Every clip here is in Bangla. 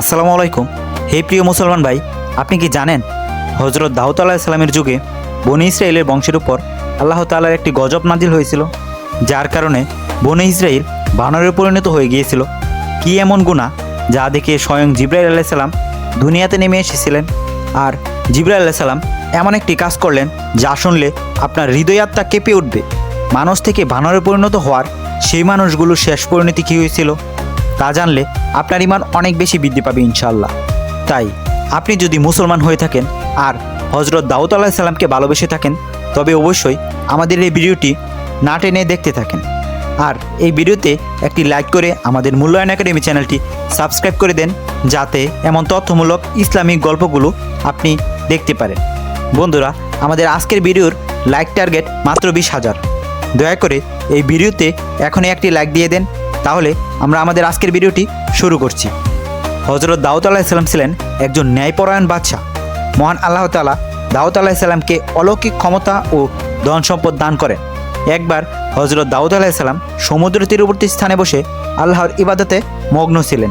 আসসালামু আলাইকুম। হে প্রিয় মুসলমান ভাই, আপনি কি জানেন হজরত দাউদ আলাহ ইসলামের যুগে বনি ইসরায়েলের বংশের উপর আল্লাহ তাআলার একটি গজব নাজিল হয়েছিল, যার কারণে বনি ইসরায়েল বানরে পরিণত হয়ে গিয়েছিল। কি এমন গুণা যা দেখে স্বয়ং জিব্রাইল সাল্লাম দুনিয়াতে নেমে এসেছিলেন? আর জিব্রাইল সাল্লাম এমন একটি কাজ করলেন, যা শুনলে আপনার হৃদয়াত্মা কেঁপে উঠবে। মানুষ থেকে বানরে পরিণত হওয়ার সেই মানুষগুলোর শেষ পরিণতি কী হয়েছিল? তা জানলে আপনার ইমান অনেক বেশি বৃদ্ধি পাবে ইনশাল্লাহ তাই আপনি যদি মুসলমান হয়ে থাকেন আর হজরত দাউদ আলাহ সাল্লামকে ভালোবেসে থাকেন, তবে অবশ্যই আমাদের এই ভিডিওটি না টেনে দেখতে থাকেন। আর এই ভিডিওতে একটি লাইক করে আমাদের মূল্যায়ন একাডেমি চ্যানেলটি সাবস্ক্রাইব করে দেন, যাতে এমন তথ্যমূলক ইসলামিক গল্পগুলো আপনি দেখতে পারেন। বন্ধুরা, আমাদের আজকের ভিডিওর লাইক টার্গেট মাত্র বিশ হাজার। দয়া করে এই ভিডিওতে এখনই একটি লাইক দিয়ে দেন তাহলে আমরা আমাদের আজকের ভিডিওটি শুরু করছি। হজরত দাউদ আলাহিসাল্লাম ছিলেন একজন ন্যায়পরায়ণ বাদশাহ। মহান আল্লাহ তালা দাউদ আলাহিসাল্লামকে অলৌকিক ক্ষমতা ও ধন সম্পদ দান করেন। একবার হজরত দাউদ আলাহিসাল্লাম সমুদ্র তীরবর্তী স্থানে বসে আল্লাহর ইবাদতে মগ্ন ছিলেন।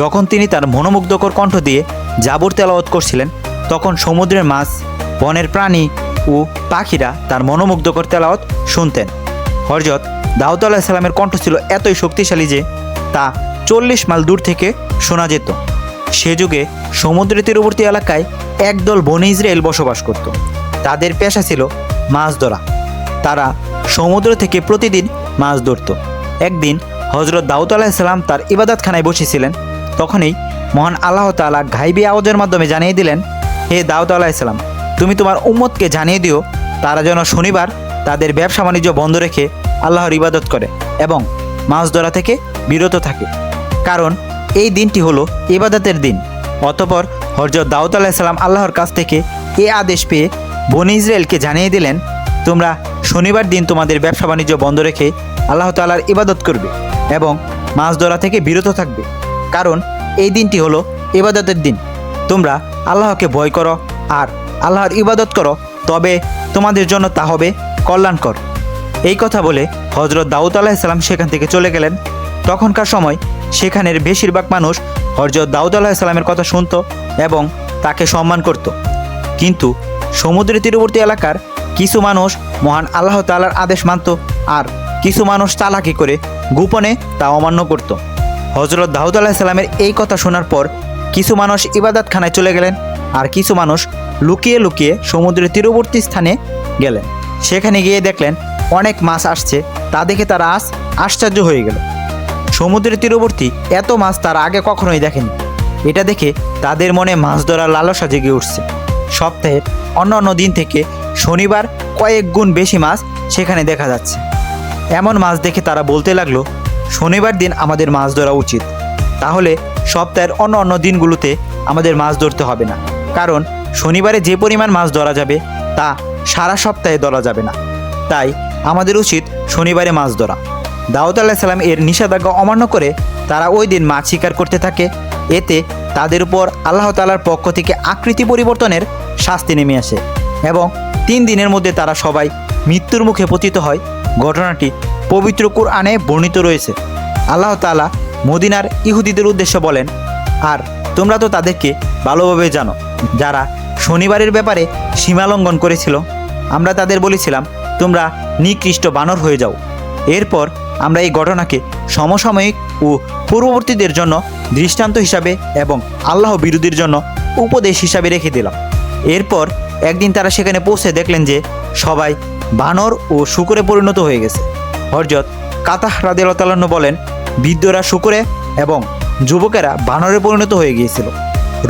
যখন তিনি তার মনোমুগ্ধকর কণ্ঠ দিয়ে জাবর তেলাওয়াত করছিলেন, তখন সমুদ্রের মাছ, বনের প্রাণী ও পাখিরা তার মনোমুগ্ধকর তেলাওয়াত শুনতেন। হরজত দাউদ আলাহিসাল্লামের কণ্ঠ ছিল এতই শক্তিশালী যে তা চল্লিশ মাইল দূর থেকে শোনা যেত। সে যুগে সমুদ্রের তীরবর্তী এলাকায় একদল বনে ইসরায়েল বসবাস করত। তাদের পেশা ছিল মাছ ধরা। তারা সমুদ্র থেকে প্রতিদিন মাছ ধরত। একদিন হজরত দাউদ আলাহিসাল্লাম তার ইবাদতখানায় বসেছিলেন। তখনই মহান আল্লাহ তাআলা ঘাইবি আওয়াজের মাধ্যমে জানিয়ে দিলেন, হে দাউদ আলাহিসাল্লাম তুমি তোমার উম্মতকে জানিয়ে দিও, তারা যেন শনিবার তাদের ব্যবসা বাণিজ্য বন্ধ রেখে আল্লাহর ইবাদত করে এবং মাছ ধরা থেকে বিরত থাকে। কারণ এই দিনটি হলো ইবাদতের দিন। অতপর হরজত দাউদ আলাহিসাল্লাম আল্লাহর কাছ থেকে এ আদেশ পেয়ে বনি ইসরায়েলকে জানিয়ে দিলেন, তোমরা শনিবার দিন তোমাদের ব্যবসা বাণিজ্য বন্ধ রেখে আল্লাহ তাআলার ইবাদত করবে এবং মাছ ধরা থেকে বিরত থাকবে। কারণ এই দিনটি হলো ইবাদতের দিন। তোমরা আল্লাহকে ভয় করো আর আল্লাহর ইবাদত করো, তবে তোমাদের জন্য তা হবে কল্যাণকর। এই কথা বলে হজরত দাউদ আলাহিসাল্লাম সেখান থেকে চলে গেলেন। তখনকার সময় সেখানের বেশিরভাগ মানুষ হজরত দাউদ আলাহিসাল্লামের কথা শুনত এবং তাকে সম্মান করত। কিন্তু সমুদ্রের তীরবর্তী এলাকার কিছু মানুষ মহান আল্লাহ তাআলার আদেশ মানত আর কিছু মানুষ চালাকি করে গোপনে তা অমান্য করত। হজরত দাউদ আলাহিসাল্লামের এই কথা শোনার পর কিছু মানুষ ইবাদতখানায় চলে গেলেন আর কিছু মানুষ লুকিয়ে লুকিয়ে সমুদ্রের তীরবর্তী স্থানে গেলেন। সেখানে গিয়ে দেখলেন অনেক মাছ আসছে, তা দেখে তারা আজ আশ্চর্য হয়ে গেল। সমুদ্রের তীরবর্তী এত মাছ তারা আগে কখনোই দেখেনি। এটা দেখে তাদের মনে মাছ ধরার লালসা জেগে উঠছে। সপ্তাহের অন্য অন্য দিন থেকে শনিবার কয়েক গুণ বেশি মাছ সেখানে দেখা যাচ্ছে। এমন মাছ দেখে তারা বলতে লাগল, শনিবার দিন আমাদের মাছ ধরা উচিত। তাহলে সপ্তাহের অন্য অন্য দিনগুলোতে আমাদের মাছ ধরতে হবে না। কারণ শনিবারে যে পরিমাণ মাছ ধরা যাবে, তা সারা সপ্তাহে ধরা যাবে না। তাই আমাদের উচিত শনিবারে মাছ ধরা। দাউদ আল্লাহ সাল্লাম এর নিষেধাজ্ঞা অমান্য করে তারা ওই দিন মাছ শিকার করতে থাকে। এতে তাদের উপর আল্লাহ তালার পক্ষ থেকে আকৃতি পরিবর্তনের শাস্তি নেমে আসে এবং তিন দিনের মধ্যে তারা সবাই মৃত্যুর মুখে পতিত হয়। ঘটনাটি পবিত্র কুরআনে বর্ণিত রয়েছে। আল্লাহ তালা মদিনার ইহুদিদের উদ্দেশ্যে বলেন, আর তোমরা তো তাদেরকে ভালোভাবে জানো, যারা শনিবারের ব্যাপারে সীমালঙ্ঘন করেছিল, আমরা তাদের বলেছিলাম তোমরা নিকৃষ্ট বানর হয়ে যাও। এরপর আমরা এই ঘটনাকে সমসাময়িক ও পূর্ববর্তীদের জন্য দৃষ্টান্ত হিসাবে এবং আল্লাহ বিরোধীর জন্য উপদেশ হিসাবে রেখে দিলাম। এরপর একদিন তারা সেখানে পৌঁছে দেখলেন যে সবাই বানর ও শুকুরে পরিণত হয়ে গেছে। হরজত কাতাহ রাদেলতালান্ন বলেন, বৃদ্ধরা শুকুরে এবং যুবকেরা বানরে পরিণত হয়ে গিয়েছিল।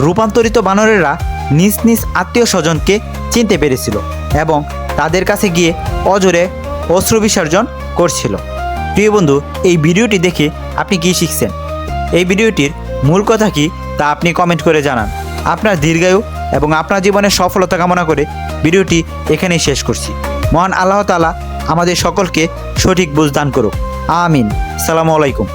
রূপান্তরিত বানরেরা নিজ নিজ আত্মীয় স্বজনকে চিনতে পেরেছিল এবং তাদের কাছে গিয়ে অজরে অস্ত্র বিসর্জন করছিল। প্রিয় বন্ধু, এই ভিডিওটি দেখে আপনি কি শিখছেন? এই ভিডিওটির মূল কথা কি তা আপনি কমেন্ট করে জানান। আপনার দীর্ঘায়ু এবং আপনার জীবনের সফলতা কামনা করে ভিডিওটি এখানেই শেষ করছি। মহান আল্লাহ তালা আমাদের সকলকে সঠিক বুঝ দান করুক। আমিন। সালামু আলাইকুম।